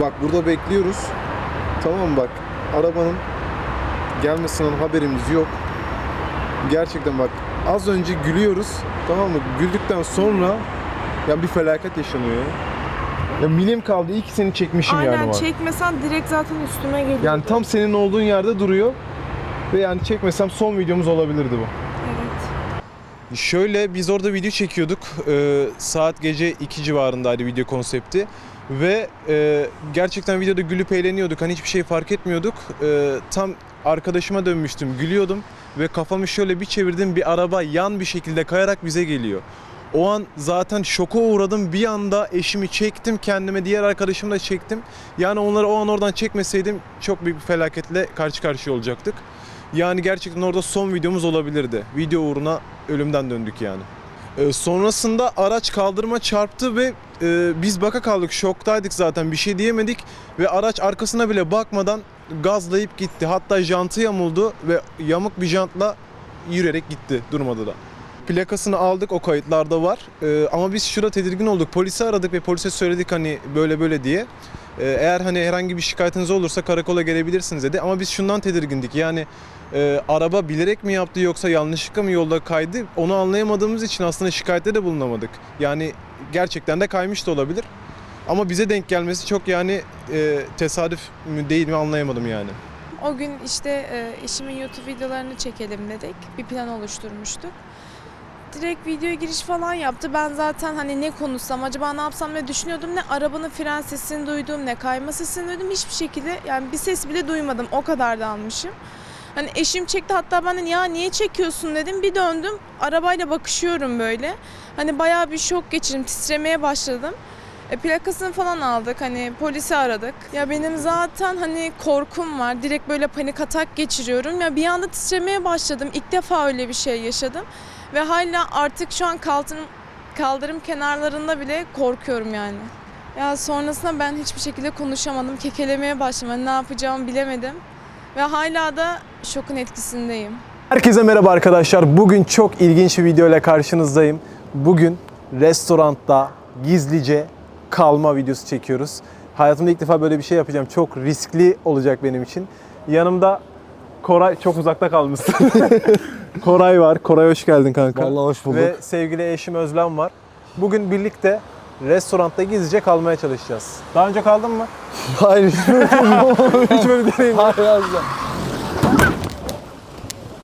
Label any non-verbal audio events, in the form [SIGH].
Bak burada bekliyoruz. Tamam mı bak. Arabanın gelmesinden haberimiz yok. Gerçekten bak az önce gülüyoruz. Tamam mı? Güldükten sonra ya bir felaket yaşanıyor ya. Milim kaldı. İyi ki seni çekmişim Aynen yani var. çekmesen direkt zaten üstüme geliyor. Yani tam senin olduğun yerde duruyor. Ve yani çekmesem son videomuz olabilirdi bu. Şöyle biz orada video çekiyorduk. Ee, saat gece 2 civarındaydı video konsepti. Ve e, gerçekten videoda gülüp eğleniyorduk. Hani hiçbir şey fark etmiyorduk. Ee, tam arkadaşıma dönmüştüm. Gülüyordum. Ve kafamı şöyle bir çevirdim. Bir araba yan bir şekilde kayarak bize geliyor. O an zaten şoka uğradım. Bir anda eşimi çektim kendime. Diğer arkadaşımı da çektim. Yani onları o an oradan çekmeseydim çok büyük bir felaketle karşı karşıya olacaktık. Yani gerçekten orada son videomuz olabilirdi. Video uğruna ölümden döndük yani. Ee, sonrasında araç kaldırıma çarptı ve e, biz baka kaldık. Şoktaydık zaten bir şey diyemedik. Ve araç arkasına bile bakmadan gazlayıp gitti. Hatta jantı yamuldu ve yamuk bir jantla yürüyerek gitti durmadı da. Plakasını aldık o kayıtlarda var. Ee, ama biz şurada tedirgin olduk. Polisi aradık ve polise söyledik hani böyle böyle diye. Ee, eğer hani herhangi bir şikayetiniz olursa karakola gelebilirsiniz dedi. Ama biz şundan tedirgindik. Yani e, araba bilerek mi yaptı yoksa yanlışlıkla mı yolda kaydı? Onu anlayamadığımız için aslında şikayette de bulunamadık. Yani gerçekten de kaymış da olabilir. Ama bize denk gelmesi çok yani e, tesadüf mü değil mi anlayamadım yani. O gün işte e, eşimin YouTube videolarını çekelim dedik. Bir plan oluşturmuştuk. Direkt videoya giriş falan yaptı. Ben zaten hani ne konuşsam, acaba ne yapsam diye düşünüyordum. Ne arabanın fren sesini duydum, ne kayma sesini duydum. Hiçbir şekilde yani bir ses bile duymadım. O kadar da almışım. Hani eşim çekti hatta ben ya niye çekiyorsun dedim. Bir döndüm arabayla bakışıyorum böyle. Hani bayağı bir şok geçirdim. Titremeye başladım. E, plakasını falan aldık hani polisi aradık. Ya benim zaten hani korkum var. Direkt böyle panik atak geçiriyorum. Ya bir anda titremeye başladım. İlk defa öyle bir şey yaşadım. Ve hala artık şu an kaldırım, kaldırım kenarlarında bile korkuyorum yani. Ya sonrasında ben hiçbir şekilde konuşamadım. Kekelemeye başladım. Hani ne yapacağımı bilemedim. Ve hala da şokun etkisindeyim. Herkese merhaba arkadaşlar. Bugün çok ilginç bir video ile karşınızdayım. Bugün restoranda gizlice kalma videosu çekiyoruz. Hayatımda ilk defa böyle bir şey yapacağım. Çok riskli olacak benim için. Yanımda Koray çok uzakta kalmışsın. [LAUGHS] Koray var. Koray hoş geldin kanka. Vallahi hoş bulduk. Ve sevgili eşim Özlem var. Bugün birlikte restoranda gizlice kalmaya çalışacağız. Daha önce kaldın mı? Hayır hiç böyle bir şey deneyim. [LAUGHS] Hayır asla.